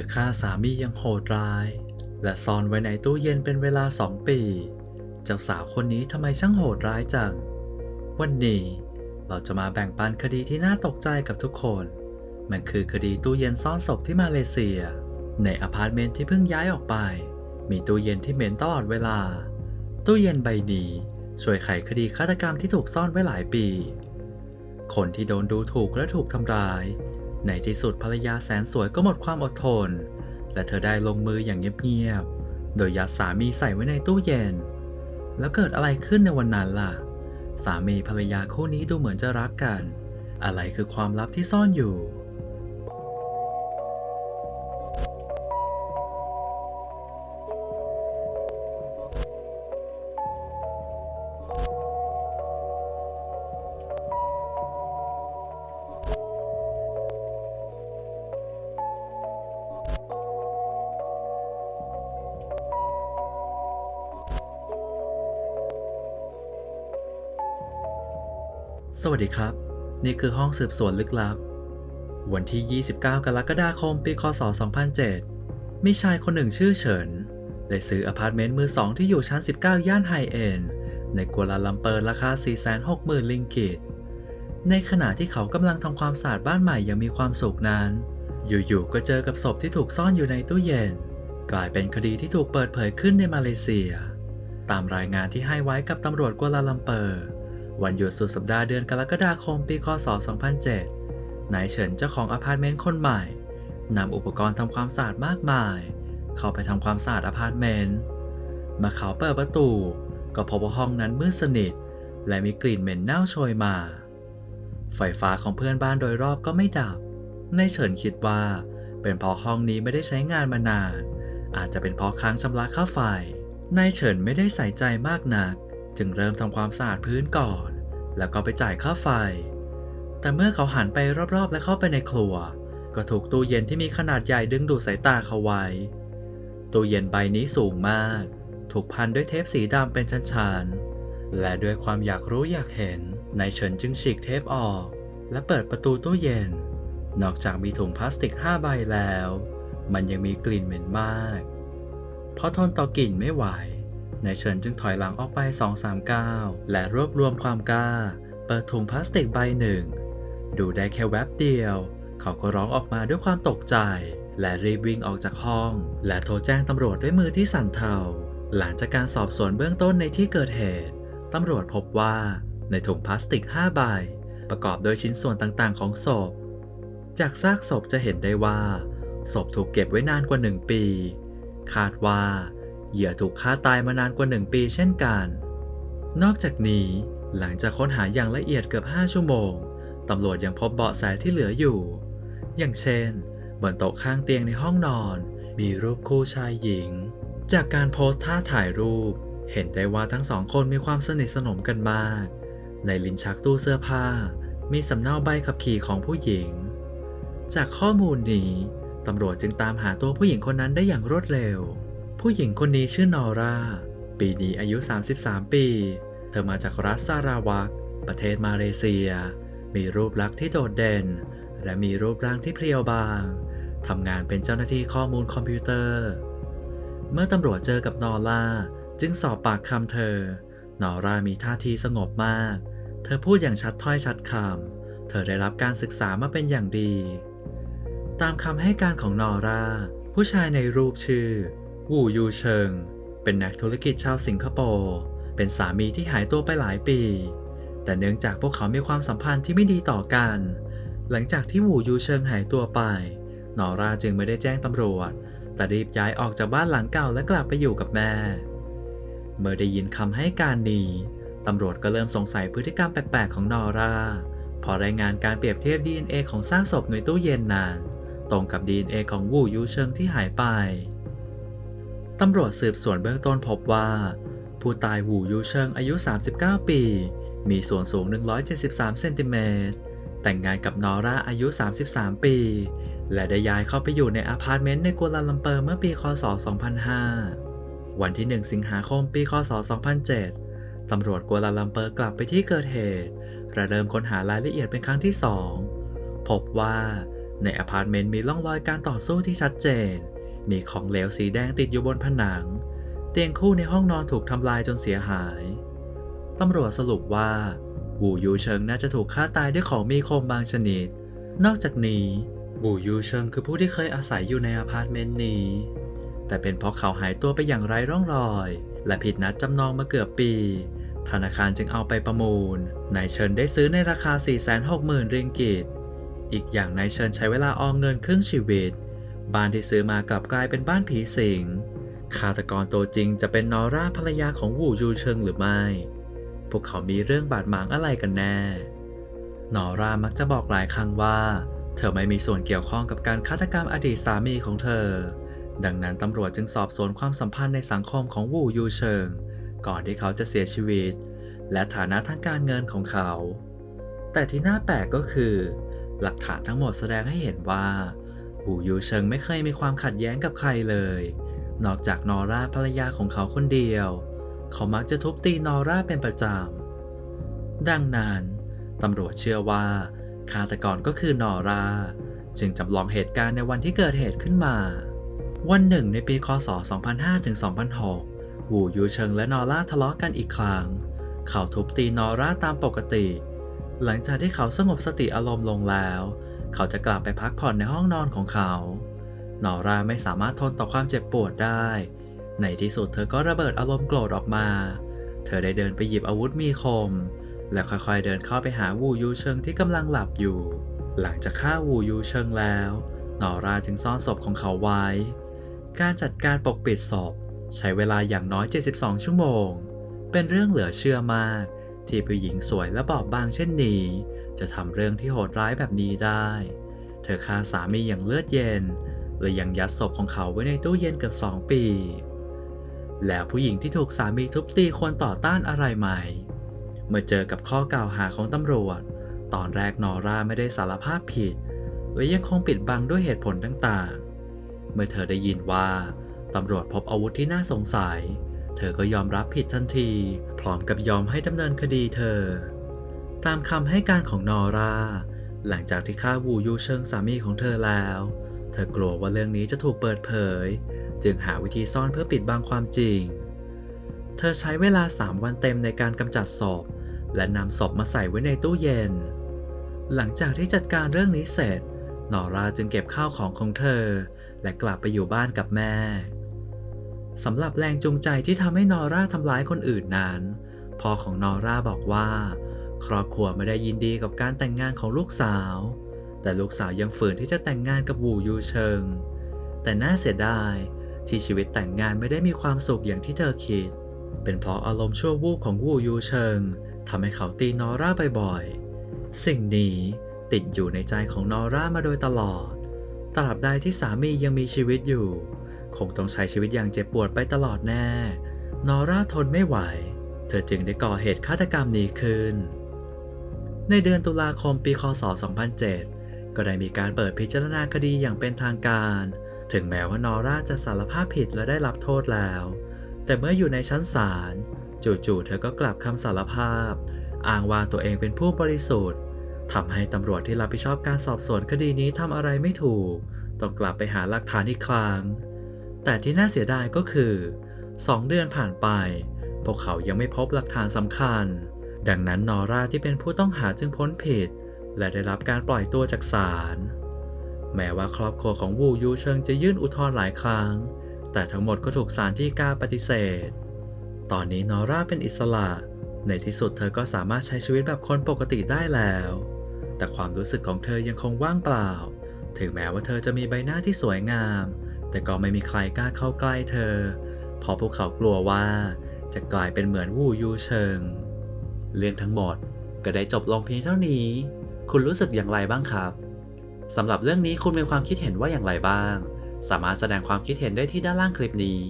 อฆ่าสามียังโหดร้าย และซ่อนไว้ในตู้เย็นเป็นเวลาสองปี เจ้าสาวคนนี้ทำไมช่างโหดร้ายจัง วันนี้เราจะมาแบ่งปันคดีที่น่าตกใจกับทุกคน มันคือคดีตู้เย็นซ่อนศพที่มาเลเซีย ในอพาร์ตเมนต์ที่เพิ่งย้ายออกไป มีตู้เย็นที่เหม็นตลอดเวลา ตู้เย็นใบนี้ช่วยไขคดีฆาตกรรมที่ถูกซ่อนไว้หลายปี คนที่โดนดูถูกและถูกทำร้าย ในที่สุดภรรยาแสนสวยก็หมดความอดทน และเธอได้ลงมืออย่างเงียบๆ โดยยัดสามีใส่ไว้ในตู้เย็น แล้วเกิดอะไรขึ้นในวันนั้นล่ะ สามีภรรยาคู่นี้ดูเหมือนจะรักกัน อะไรคือความลับที่ซ่อนอยู่ สวัสดีครับ นี่คือห้องสืบสวนลึกลับ วันที่ 29 กรกฎาคม ปี คศ 2007 มีชายคนหนึ่งชื่อเฉิน ได้ซื้ออพาร์ตเมนต์มือสองที่อยู่ชั้น 19 ย่านไฮเอ็นในกัวลาลัมเปอร์ราคา 460,000 ลิงกิต ในขณะที่เขากำลังทำความสะอาดบ้านใหม่อย่างมีความสุขนั้น อยู่ๆ ก็เจอกับศพที่ถูกซ่อนอยู่ในตู้เย็น กลายเป็นคดีที่ถูกเปิดเผยขึ้นในมาเลเซีย ตามรายงานที่ให้ไว้กับตำรวจกัวลาลัมเปอร์ วันหยุดสุดสัปดาห์เดือนกรกฎาคมปีคศ 2007 นายเฉินเจ้าของอพาร์ตเมนต์คนใหม่นำอุปกรณ์ทำความสะอาดมากมาย เข้าไปทำความสะอาดอพาร์ตเมนต์มื่อเขาเปิดประตู ก็พบว่าห้องนั้นมืดสนิท และมีกลิ่นเหม็นเน่าโชยมา ไฟฟ้าของเพื่อนบ้านโดยรอบก็ไม่ดับนายเฉินคิดว่า เป็นเพราะห้องนี้ไม่ได้ใช้งานมานาน อาจจะเป็นเพราะค้างชำระค่าไฟนายเฉินไม่ได้ใส่ใจมากนัก จึงเริ่มทำความสะอาดพื้นก่อน แล้วก็ไปจ่ายค่าไฟ แต่เมื่อเขาหันไปรอบๆ และเข้าไปในครัว ก็ถูกตู้เย็นที่มีขนาดใหญ่ดึงดูดสายตาเขาไว้ ตู้เย็นใบนี้สูงมาก ถูกพันด้วยเทปสีดำเป็นชั้นๆ และด้วยความอยากรู้อยากเห็น นายเฉินจึงฉีกเทปออก และเปิดประตูตู้เย็น นอกจากมีถุงพลาสติก5ใบแล้ว มันยังมีกลิ่นเหม็นมาก เพราะทนต่อกลิ่นไม่ไหว นายเฉินจึงถอยหลังออกไป 2-3ก้าวและรวบรวมความกล้า เปิดถุงพลาสติกใบหนึ่ง ดูได้แค่แวบเดียว เขาก็ร้องออกมาด้วยความตกใจ และรีบวิ่งออกจากห้อง และโทรแจ้งตำรวจด้วยมือที่สั่นเทา หลังจากการสอบสวนเบื้องต้นในที่เกิดเหตุ ตำรวจพบว่าในถุงพลาสติก 5 ใบ ประกอบโดยชิ้นส่วนต่างๆ ของศพ จากซากศพจะเห็นได้ว่าศพถูกเก็บไว้นานกว่า 1 ปี คาดว่า เหยื่อถูกฆ่าตายมานานกว่า 1 ปีเช่นกัน นอกจากนี้หลังจากค้นหาอย่างละเอียดเกือบ 5 ชั่วโมง ตำรวจยังพบเบาะแสที่เหลืออยู่ อย่างเช่น บนโต๊ะข้างเตียงในห้องนอน มีรูปคู่ชายหญิง จากการโพสท่าถ่ายรูป เห็นได้ว่าทั้งสองคนมีความสนิทสนมกันมาก ในลิ้นชักตู้เสื้อผ้า มีสำเนาใบขับขี่ของผู้หญิง จากข้อมูลนี้ตำรวจจึงตามหาตัวผู้หญิงคนนั้นได้อย่างรวดเร็ว ผู้หญิงคนนี้ชื่อนอร่า ปีนี้อายุ 33 ปี เธอมาจากรัฐซาราวัก ประเทศมาเลเซีย มีรูปลักษณ์ที่โดดเด่น และมีรูปร่างที่เพรียวบาง ทำงานเป็นเจ้าหน้าที่ข้อมูลคอมพิวเตอร์ เมื่อตำรวจเจอกับนอร่า จึงสอบปากคำเธอ นอร่ามีท่าทีสงบมาก เธอพูดอย่างชัดถ้อยชัดคำ เธอได้รับการศึกษามาเป็นอย่างดี ตามคำให้การของนอร่าผู้ชายในรูปชื่อ วูยูเชิง เป็นนักธุรกิจชาวสิงคโปร์เป็นสามีที่หายตัวไปหลายปี แต่เนื่องจากพวกเขามีความสัมพันธ์ที่ไม่ดีต่อกัน หลังจากที่วูยูเชิงหายตัวไป นอร่าจึงไม่ได้แจ้งตำรวจ แต่รีบย้ายออกจากบ้านหลังเก่าและกลับไปอยู่กับแม่ เมื่อได้ยินคำให้การนี้ตำรวจก็เริ่มสงสัยพฤติกรรมแปลกๆของนอร่าพอรายงานการเปรียบเทียบ DNA ของซากศพในตู้เย็นนานตรงกับ DNA ของวูยูเชิงที่หายไป ตำรวจสืบสวนเบื้องต้นพบว่า ผู้ตายวูยูเชิงอายุ 39 ปี มีส่วนสูง 173 เซนติเมตร แต่งงานกับนอร่าอายุ 33 ปี และได้ย้ายเข้าไปอยู่ในอพาร์ตเมนต์ในกัวลาลัมเปอร์เมื่อปี คศ 2005 วันที่ 1 สิงหาคม ปี คศ 2007 ตำรวจกัวลาลัมเปอร์กลับไปที่เกิดเหตุ และเริ่มค้นหารายละเอียดเป็นครั้งที่ 2 พบว่าในอพาร์ตเมนต์มีร่องรอยการต่อสู้ที่ชัดเจน มีของเหลวสีแดงติดอยู่บนผนัง เตียงคู่ในห้องนอนถูกทำลายจนเสียหาย ตำรวจสรุปว่าวูยูเชิงน่าจะถูกฆ่าตายด้วยของมีคมบางชนิด นอกจากนี้วูยูเชิงคือผู้ที่เคยอาศัยอยู่ในอพาร์ตเมนต์นี้ แต่เป็นเพราะเขาหายตัวไปอย่างไร้ร่องรอย และผิดนัดจำนองมาเกือบปี ธนาคารจึงเอาไปประมูล นายเชิญได้ซื้อในราคา 460,000 ริงกิต อีกอย่างนายเชิญใช้เวลาออมเงินครึ่งชีวิต บ้านที่ซื้อมากลับกลายเป็นบ้านผีสิงฆาตกรตัวจริงจะเป็นนอร่าภรรยาของวูยูเชิงหรือไม่ พวกเขามีเรื่องบาดหมางอะไรกันแน่ นอร่ามักจะบอกหลายครั้งว่า เธอไม่มีส่วนเกี่ยวข้องกับการฆาตกรรมอดีตสามีของเธอ ดังนั้นตำรวจจึงสอบสวนความสัมพันธ์ในสังคมของวูยูเชิง ก่อนที่เขาจะเสียชีวิต และฐานะทางการเงินของเขา แต่ที่น่าแปลกก็คือ หลักฐานทั้งหมดแสดงให้เห็นว่า วูยูเชิงไม่เคยมีความขัดแย้งกับใครเลย นอกจากนอร่าภรรยาของเขาคนเดียว เขามักจะทุบตีนอร่าเป็นประจำ ดังนั้นตำรวจเชื่อว่าฆาตกรก็คือนอร่า จึงจำลองเหตุการณ์ในวันที่เกิดเหตุขึ้นมา วันหนึ่งในปีคศ 2005ถึง2006วูยูเชิงและนอร่าทะเลาะกันอีกครั้ง เขาทุบตีนอร่าตามปกติ หลังจากที่เขาสงบสติอารมณ์ลงแล้ว เขาจะกลับไปพักผ่อนในห้องนอนของเขา นอร่าไม่สามารถทนต่อความเจ็บปวดได้ ในที่สุดเธอก็ระเบิดอารมณ์โกรธออกมา เธอได้เดินไปหยิบอาวุธมีคม และค่อยๆเดินเข้าไปหาวูยูเชิงที่กำลังหลับอยู่ หลังจากฆ่าวูยูเชิงแล้ว นอราจึงซ่อนศพของเขาไว้ การจัดการปกปิดศพใช้เวลาอย่างน้อย 72 ชั่วโมง เป็นเรื่องเหลือเชื่อมาก ที่ผู้หญิงสวยและบอบบางเช่นนี้ จะทำเรื่องที่โหดร้ายแบบนี้ได้ เธอฆ่าสามีอย่างเลือดเย็นและยังยัดศพของเขาไว้ในตู้เย็นเกือบสองปี แล้วผู้หญิงที่ถูกสามีทุบตีควรต่อต้านอะไรไหม เมื่อเจอกับข้อกล่าวหาของตำรวจ ตอนแรกนอร่าไม่ได้สารภาพผิด และยังคงปิดบังด้วยเหตุผลต่างๆ เมื่อเธอได้ยินว่าตำรวจพบอาวุธที่น่าสงสัย เธอก็ยอมรับผิดทันที พร้อมกับยอมให้ดำเนินคดีเธอ ตามคำให้การของนอร่าหลังจากที่ฆ่าวูยูเชิงสามีของเธอแล้ว เธอกลัวว่าเรื่องนี้จะถูกเปิดเผย จึงหาวิธีซ่อนเพื่อปิดบังความจริง เธอใช้เวลา 3 วันเต็มในการกำจัดศพ และนำศพมาใส่ไว้ในตู้เย็น หลังจากที่จัดการเรื่องนี้เสร็จ นอราจึงเก็บข้าวของของเธอ และกลับไปอยู่บ้านกับแม่สำหรับแรงจูงใจที่ทำให้นอร่าทำร้ายคนอื่นนั้นพ่อของนอร่าบอกว่า ครอบครัวไม่ได้ยินดีกับการแต่งงานของลูกสาว แต่ลูกสาวยังฝืนที่จะแต่งงานกับวูยูเชิง แต่น่าเสียดายที่ชีวิตแต่งงานไม่ได้มีความสุขอย่างที่เธอคิด เป็นเพราะอารมณ์ชั่ววูบของวูยูเชิงทำให้เขาตีนอร่าบ่อยๆ สิ่งนี้ติดอยู่ในใจของนอร่ามาโดยตลอด ตราบใดที่สามียังมีชีวิตอยู่ คงต้องใช้ชีวิตอย่างเจ็บปวดไปตลอดแน่ นอร่าทนไม่ไหว เธอจึงได้ก่อเหตุฆาตกรรมนี้ขึ้น ในเดือนตุลาคมปีคศ 2007 ก็ได้มีการเปิดพิจารณาคดีอย่างเป็นทางการ ถึงแม้ว่านอร่าจะสารภาพผิดและได้รับโทษแล้ว แต่เมื่ออยู่ในชั้นศาลจู่ๆเธอก็กลับคำสารภาพ อ้างว่าตัวเองเป็นผู้บริสุทธิ์ทำให้ตำรวจที่รับผิดชอบการสอบสวนคดีนี้ทำอะไรไม่ถูก ต้องกลับไปหาหลักฐานอีกครั้ง แต่ที่น่าเสียดายก็คือ 2 เดือนผ่านไป พวกเขายังไม่พบหลักฐานสำคัญ ดังนั้นนอร่าที่เป็นผู้ต้องหาจึงพ้นผิด และได้รับการปล่อยตัวจากศาล แม้ว่าครอบครัวของวูยูเชิงจะยื่นอุทธรณ์หลายครั้ง แต่ทั้งหมดก็ถูกศาลที่กล้าปฏิเสธ ตอนนี้นอร่าเป็นอิสระ ในที่สุดเธอก็สามารถใช้ชีวิตแบบคนปกติได้แล้ว แต่ความรู้สึกของเธอยังคงว่างเปล่า ถึงแม้ว่าเธอจะมีใบหน้าที่สวยงาม แต่ก็ไม่มีใครกล้าเข้าใกล้เธอ เพราะพวกเขากลัวว่าจะกลายเป็นเหมือนวูยูเชิง เรื่องทั้งหมดก็ได้จบลงเพียงเท่านี้ คุณรู้สึกอย่างไรบ้างครับสำหรับเรื่องนี้คุณมีความคิดเห็นว่าอย่างไรบ้าง สามารถแสดงความคิดเห็นได้ที่ด้านล่างคลิปนี้